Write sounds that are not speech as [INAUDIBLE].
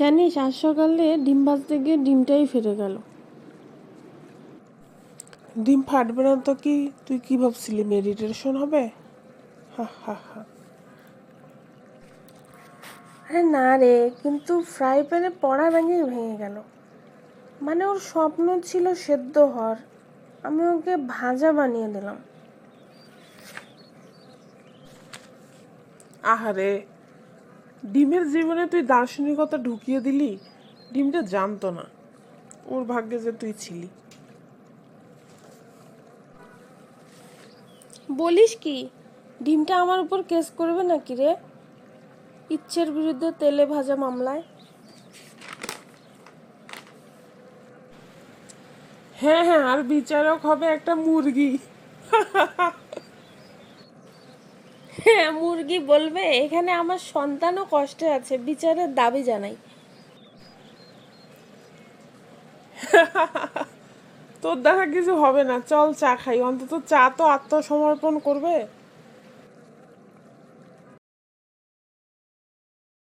জানিস আজ সকালে ডিম ভাজতে গিয়ে ডিমটাই ফেটে গেল। ডিম ফাটবে না তো কি? তুই কি ভাবছিলি মেডিটেশন হবে? হা হা হা। আরে না রে কিন্তু ফ্রাই প্যানে পড়া আগেই ভেঙে গেল। মানে ওর স্বপ্ন ছিল সেদ্ধ হওয়ার। আমি ওকে ভাজা বানিয়ে দিলাম। আহারে ডিমের জীবনে তুই দার্শনিকতা ঢুকিয়ে দিলি ডিমটা জানতো না। ওর ভাগ্যে যে তুই ছিলি। বলিস কি ডিমটা আমার উপর কেস করবে নাকি রে? ইচ্ছের বিরুদ্ধে তেলে ভাজা মামলায়? হ্যাঁ হ্যাঁ আর বিচারক হবে একটা মুরগি। [LAUGHS] মুরগি বলবে, এখানে আমার সন্তানও কষ্টে আছে, বিচারের দাবি জানাই। তোর দেখা কিছু হবে না, চল চা খাই। অন্তত চা তো আত্মসমর্পণ করবে।